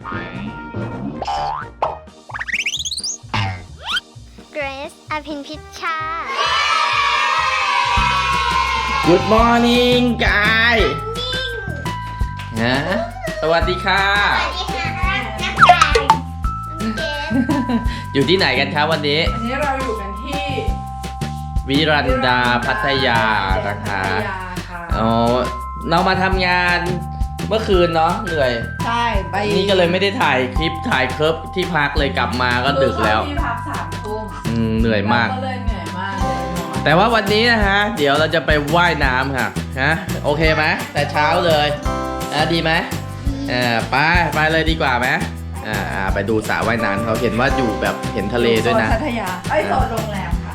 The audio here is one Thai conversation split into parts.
เกรซอภินพิชชา Good morning กายฮะสวัสดีค่ะ สวัสดีค่ะนักกายน้องเกรซอยู่ที่ไหนกันครับวันนี้ อันนี้เราอยู่กันที่วิรันดาพัทยานะคะพัทยาค่ะ อ๋อเรามาทำงาน เมื่อคืนเนาะเหนื่อย ใช่ไปนี่ก็เลยไม่ได้ถ่ายคลิปถ่ายเคิร์ฟที่พักเลยกลับมาก็ดึกแล้ว ที่พักสามทุ่มอืมเหนื่อยมากเรก็เลยเหนื่อยมากเลยนอนแต่ว่าวันนี้นะฮะ เดี๋ยวเราจะไปว่ายน้ำค่ะฮะโอเคไหมแต่เช้าเลยอะดีไหมเออไปไปเลยดีกว่าไหมอ่าอ่าไปดูสระว่ายน้ำเขาเห็นว่าอยู่แบบเห็นทะเลด้วยนะ โซพัทยาไอ้ยโซนโรงแรมค่ะ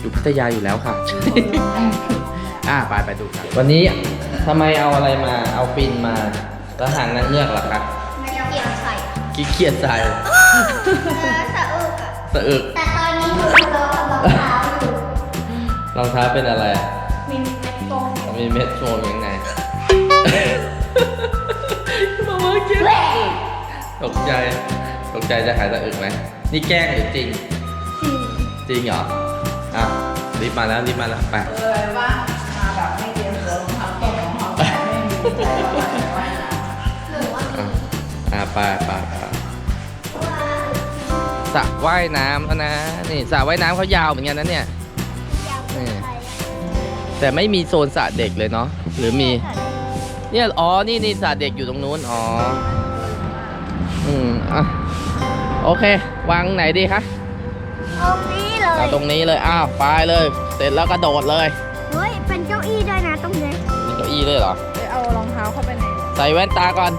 อยู่พัทยาอยู่แล้วค่ะ โซนโรงแรมค่ะโรงแรมอ่าไปไปดูกันวันนี้ ทำไมเอาอะไรมาเอาฟินมาแล้วหางนางเงือกเหรอคะไม่เอาเกี่ยวใส่ขี้เกียจใส่เออสะอึกอะสะอึกแต่ตอนนี้หนูทะเลาะกับรองเท้าอยู่รองเท้าเป็นอะไรอะมีเม็ดโฟมมีเม็ดโฟมยังไงมาว่าเกียตกใจ ตกใจจะหายสะอึกไหมนี่แกล้งหรือจริง จริงเหรออะรีบมาแล้วรีบมาแล้วไปเลยว่า อว่าอะอะไปไปไปสระว่ายน้ำแล้วนะนี่สระว่ายน้ำเขายาวเหมือนกันนะเนี่ยยาวเกินไปแต่ไม่มีโซนสระเด็กเลยเนาะหรือมี เนี่ยอ๋อนี่นี่สระเด็กอยู่ตรงนู้นอ๋ออืมอะโอเควางไหนดีคะตรงนี้เลเอายตรงนี้เลยอ้าวไปเลย เสร็จแล้วกระโดดเลย เฮ้ยเป็นเก้าอี้ด้วยนะตรงนี้มีเก้าอี้เลยเหรอไป เอารองเท้าเข้าไปในใส่แว่นตาก่อน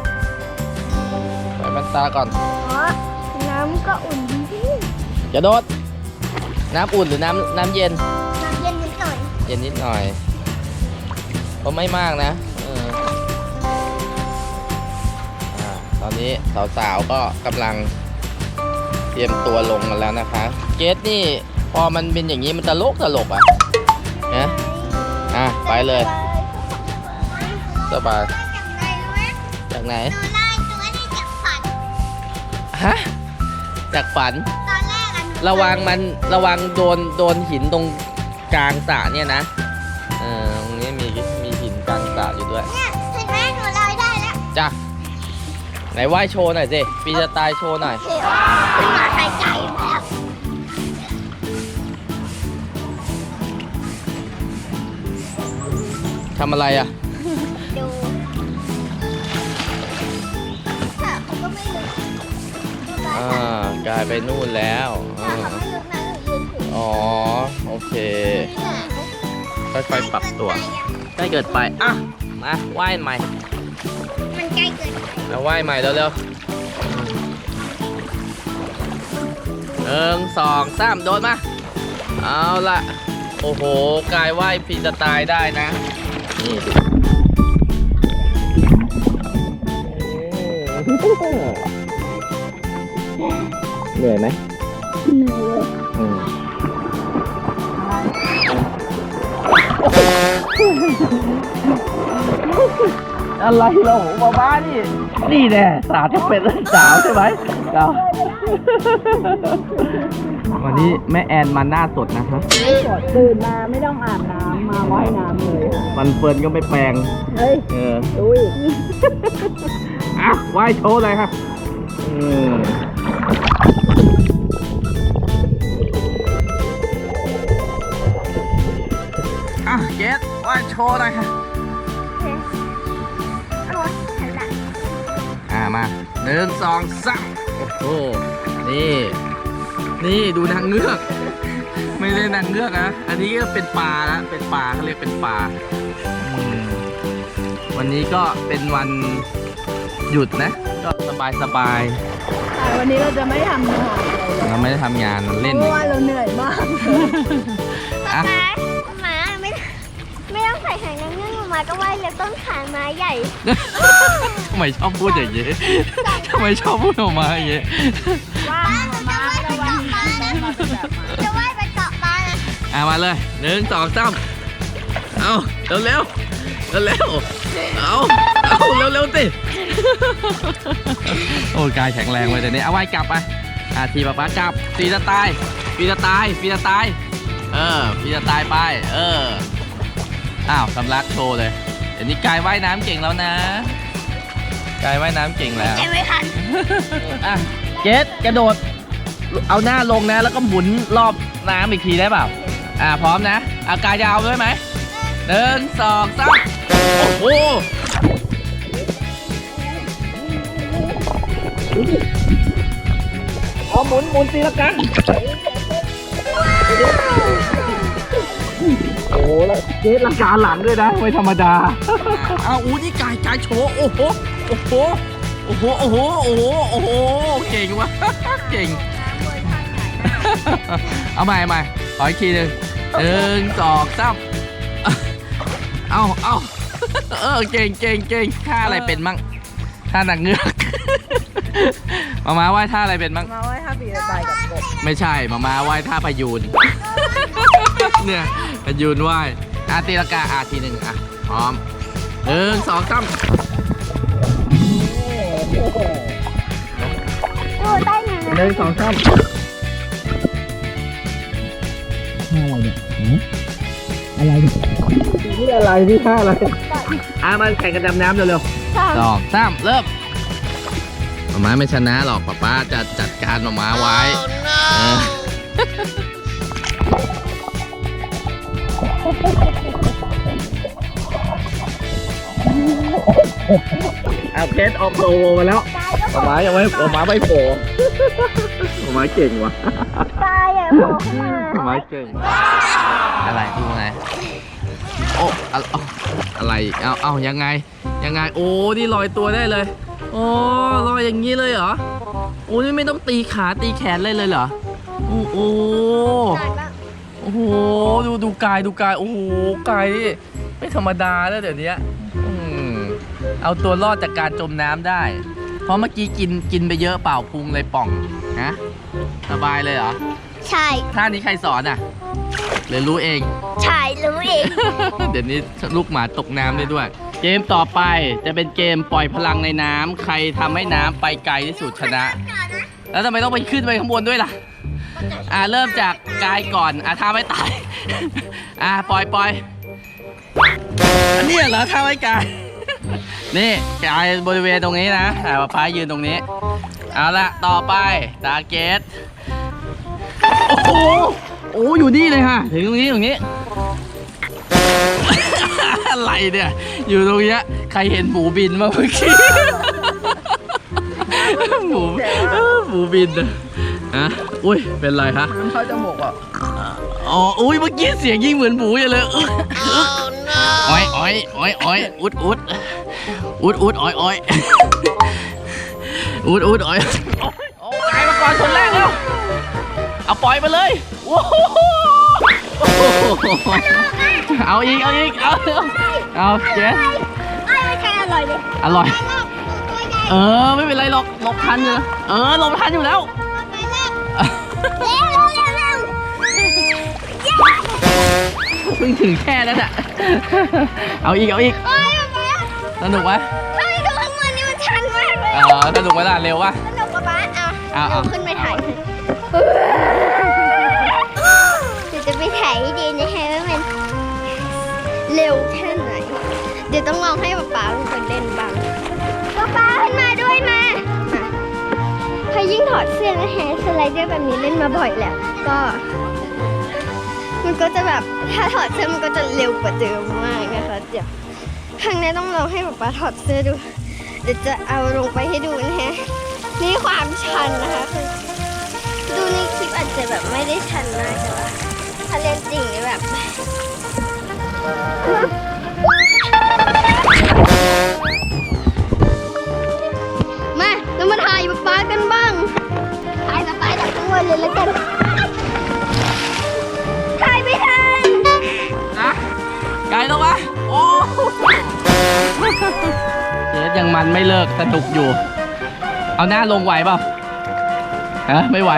ใส่แว่นตาก่อน อ๋อ น้ำก็อุ่นดีอย่าโดด น้ำอุ่นหรือน้ำน้ำเย็น น้ำเย็นนิดหน่อยเย็นนิดหน่อยก็ไม่มากนะเอออ่าตอนนี้สาวๆก็กำลังเตรียมตัวลงกันแล้วนะคะ เกสนี่พอมันเป็นอย่างนี้มันตลกตลกอะนะอะไปเลย สบายจากไหนหนูไล่ตัวนี้จากฝัน ฮะ จากฝัน ตอนแรกอะหนูระวังมันระวังโดนโดนหินตรงกลางสระเนี่ยนะ เออตรงนี้มีมีหินกลางสระอยู่ด้วย เนี่ยเห็นไหมหนูลอยได้แล้วจ้ะ ไหนไหว้โชว์หน่อยสิปีสไตล์โชว์หน่อย เขียวขึ้นมาหายใจแบบทำอะไรอะากลายไปนู่นแล้วแต่อ่าเขาไม่ลึกนะหนูยืนถืออ๋อ โอเคเนี่ยค่อยๆปรับตัว ใกล้เกิดไป อะ มาไหว้ใหม่ มันใกล้เกินไปมาไหว้ใหม่เร็วๆหนึ่งสองสามโดนมา เอาละ โอ้โห กายไหว้ฟรีสไตล์ได้นะ นี่ เหนื่อยไหมเหนื่อยเลยอืมอะไรเราบ้าบ้านี่นี่แน่สาวจะเป็นสาวใช่ไหมเราวันนี้แม่แอนมาหน้าสดนะคะสดตื่นมาไม่ต้องอาบน้ำมาว่ายน้ำเลยวันเฟิร์นก็ไม่แปลงเฮ้ยเออดูอีกอะไหว้โชว์เลยค่ะอืม สไหว้โชว์หน่อยค่ะเอาหันหลังอ่ามาหนึ่งสองสามโอ้โหนี่ นี่ดูนางเงือก ไม่ได้นางเงือกนะ อันนี้ก็เป็นปลานะเป็นปลาเขาเรียกเป็นปลาอืมวันนี้ก็เป็นวันหยุดนะ ก็สบายสบายแต่วันนี้เราจะไม่ทำงานอะไรเลยเราไม่ได้ทำงานเล่น เพราะว่าเราเหนื่อยมาก มาก็ว่ายเล็บต้นขาไม้ใหญ่ ทำไมชอบพูดอย่างนี้ทำไมชอบพูดออกมาอย่างนี้ว่ามาระวังมาเป็นแบบจะว่ายไปเกาะปลานะอะมาเลยหนึ่งสองสามเอาเร็วเร็วเร็วเร็วๆเอาเอาเร็วเร็วๆสิโอ้ยกายแข็งแรงเลยแต่นี้เอาไว้กลับไปอ่าทีป๊าป๊ากลับฟีจะตายฟีจะตายฟีจะตาย เออฟีจะตายไป เออ อ้าวสำลักโชว์เลย เดี๋ยวนี้กายว่ายน้ำเก่งแล้วนะ กายว่ายน้ำเก่งแล้วใช่ไหมคะอะเกสกระโดด เอาหน้าลงนะ แล้วก็หมุนรอบน้ำอีกทีได้เปล่า อ่าพร้อมนะเอากายจะเอาด้วยไหมหนึ่งสองสามโอ้โหเอาหมุนหมุนตีละกัน โอ้โหแล้วเกสลังกาหลังด้วยนะไม่ธรรมดาเอาอู้นี่กายกายโชว์โอ้โหโอ้โหโอ้โหโอ้โหโอ้โหโอ้โหเก่งวะเก่งเอาใหม่เอาใหม่ขออีกทีหนึ่งหนึ่งสองสามเอาเอาเออเก่งเก่งเก่งท่าอะไรเป็นมั่งท่าหนักเงือกมามาว่ายท่าอะไรเป็นมั่งมาไว้ถ้าปีจะตายกับกบไม่ใช่มามาว่ายท่าพยูนเนี่ย พยูนว่ายอาตีลกาอาทีหนึ่งอะพร้อมหนึ่งสองสามโอ้ใต้น้ำหนึ่งสองสามอะไรเนี่ยนี่อะไรนี่ท่าอะไรอะมาแข่งกันดำน้ำเร็วๆสองสองสามเริ่มหมาไม่ชนะหรอกป๊าป้าจะจัดการหมาไว้เออ เอาเพชรออกโผล่มาแล้วหมาม้ายังไม่หมาม้าไม่โผล่หมาม้าเก่งว่ะตายอะโผล่ขึ้นมาหมาม้าเก่ง อะไรดูไงโอ้อะเอาอะไรอีกเอาเอายังไง ยังไง โอ้นี่ลอยตัวได้เลย โอ้ลอยอย่างนี้เลยเหรอ โอ้นี่ไม่ต้องตีขาตีแขนเลยเลยเหรอ โอ้โหตายบ้าง โอ้โหดูดูกายดูกายโอ้โหกายนี่ไม่ธรรมดาแล้วเดี๋ยวนี้อืมเอาตัวรอดจากการจมน้ำได้ เพราะเมื่อกี้กินกินไปเยอะเปล่าพุงเลยป่องนะสบายเลยเหรอใช่ ท่านี้ใครสอนอะหรือรู้เอง ใช่รู้เอง เดี๋ยวนี้ลูกหมาตกน้ำได้ด้วย เกมต่อไปจะเป็นเกมปล่อยพลังในน้ำใครทำให้น้ำไปไกลที่สุดชนะ แล้วทำไมต้องไปขึ้นไปข้างบนด้วยล่ะ อ่าเริ่มจากกายก่อน อ่าท่าไม่ตาย อ่าปล่อยปล่อยอันนี้เหรอท่าไม่กาย นี่กายบริเวณตรงนี้นะอ่าป้ายืนตรงนี้ เอาละต่อไปตาเกต โอ้โห โอ้อยู่นี่เลยฮะถึงตรงนี้ตรงนี้ อะไรเนี่ย อยู่ตรงเนี้ยใครเห็นหมูบินมาเมื่อกี้ หมูหมูบิน อะฮะอุ้ย เป็นไรคะมันเข้าจมูกอะอ๋อ อุ้ย เมื่อกี้เสียงยิ่งเหมือนหมูอย่างเลยอึ๊กอึ๊กอ้อยอ้อยอ้อยอ้อยอุดอุดอุดอุดอ้อยอ้อยอุดอุดอ้อยโอ้กายมาก่อนคนแรกแล้ว เอาปล่อยมาเลยโอ้โหเอาอีก เอาอีก เอา เอาเจ๊ไอ้ไม่ใช่อร่อยเลย อร่อยตัวใหญ่เออ ไม่เป็นไรหรอกหลบทันอยู่นะเออหลบทันอยู่แล้วไปเร็ว เร็วเร็วเร็วเร็วเพิ่งถึงแค่นั้นอะ เอาอีกเอาอีก โอ้ยป๊าสนุกไหมเฮ้ยดูข้างบนนี่มันชันมากเลยเออสนุกไหมล่ะเร็ววะ สนุกป๊าป๊าเอาเอาหเอานูขึ้นไปถ่ายเดี๋ยวจะไปถ่ายให้ดีนะคะว่ามันเร็วแค่ไหน เดี๋ยวต้องลองให้ป๊าป๊าเป็นคนเล่นบ้างป๊าป๊าขึ้นมาด้วยมามา พอยิ่งถอดเสื้อนะฮะสไลเดอร์แบบนี้เล่นมาบ่อยแล้วก็ มันก็จะแบบถ้าถอดเสื้อมันก็จะเร็วกว่าเดิมมากนะคะเดี๋ยวครั้งนี้ต้องลองให้ป๊าป๊าถอดเสื้อดู เดี๋ยวจะเอาลงไปให้ดูนะฮะนี่ความชันนะคะคือดูในคลิปอาจจะแบบไม่ได้ชันมากแต่ว่าถ้าเล่นจริงเนี่ยแบบ ป๊าจากข้างบนเลยแล้วกันถ่ายไม่ทันนะไกลแล้ววะโอ้เจ๊ยังมันไม่เลิกสนุกอยู่ เอาหน้าลงไหวเปล่าฮะไม่ไหว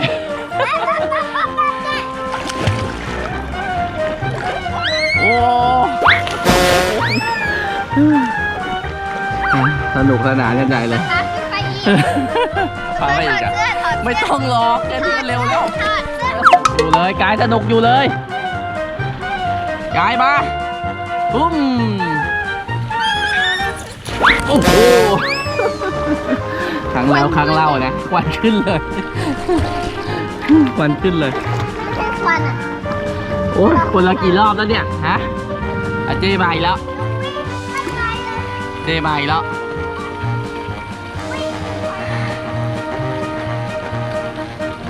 โอ้สนุกสนานกันใหญ่เลย พาขึ้นไปอีกพาไปอีกอะถดเสื้ถดเสื้ไม่ต้องหรอกแค่นี้ก็เร็วแล้วถอดเสื้ออยู่เลยกายสนุกอยู่เลยกายมาปุ้มโอ้โหครั้งแล้วครั้งเล่านะควันขึ้นเลยควันขึ้นเลยแค่ควันอะโอ้ยคนละกี่รอบแล้วเนี่ยฮะอาเจมาอีกแล้วเจมาอีกแล้ว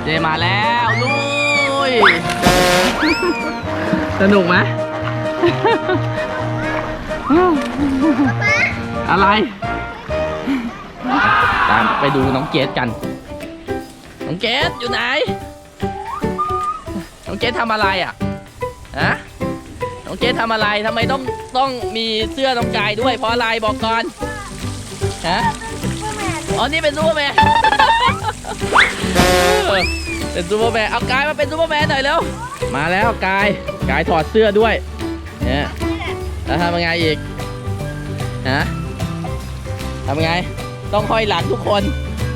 เจมาแล้วลุย สนุกไหมอะไร ตามไปดูน้องเกดกัน น้องเกดอยู่ไหน น้องเกดทำอะไรอะฮะน้องเกดทำอะไรทำไมต้องต้องมีเสื้อน้องกายด้วยเพราะอะไรบอกก่อนฮะอ๋อนี่เป็นซูเปอร์แมน เออเป็นซูเปอร์แมนเอากายมาเป็นซูเปอร์แมนหน่อยเร็วมาแล้วกายกายถอดเสื้อด้วยเนี่ยแล้วทำยังไงอีกฮะทำยังไง ต้องห้อยหลังทุกคน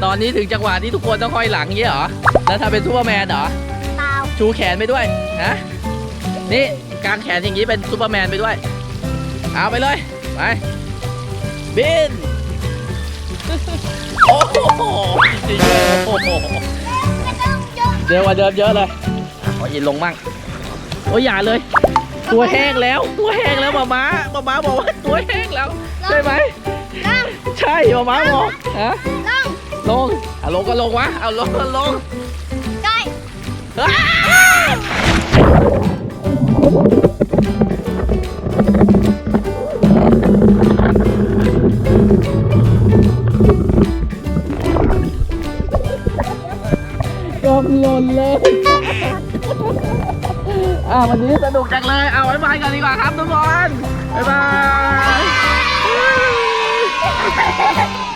ตอนนี้ถึงจังหวะที่ทุกคนต้องห้อยหลังอย่างเงี้ยเหรอแล้วถ้าเป็นซูเปอร์แมนเหรอเปล่าชูแขนไปด้วยฮะนี่กางแขนอย่างนี้เป็นซูเปอร์แมนไปด้วย เอาไปเลยไปบินโอ้โหจริง เลยโอ้โหไม่ต้องยกเร็วกว่าเดิมเยอะเลยอะขอยินลงมั่งโอ้ยอย่าเลย ตัวแห้งแล้ว ตัวแห้งแล้วหมาม้าหมาม้าบอกว่าตัวแห้งแล้วใช่ไหมล่องใช่หมาม้าบอกฮะล่องลงอะลงก็ลงวะเอาลงก็ลงก้อ เลย อ่าวันนี้สนุกจังเลย เอาไว้บายกันดีกว่าครับทุกคนบ๊ายบาย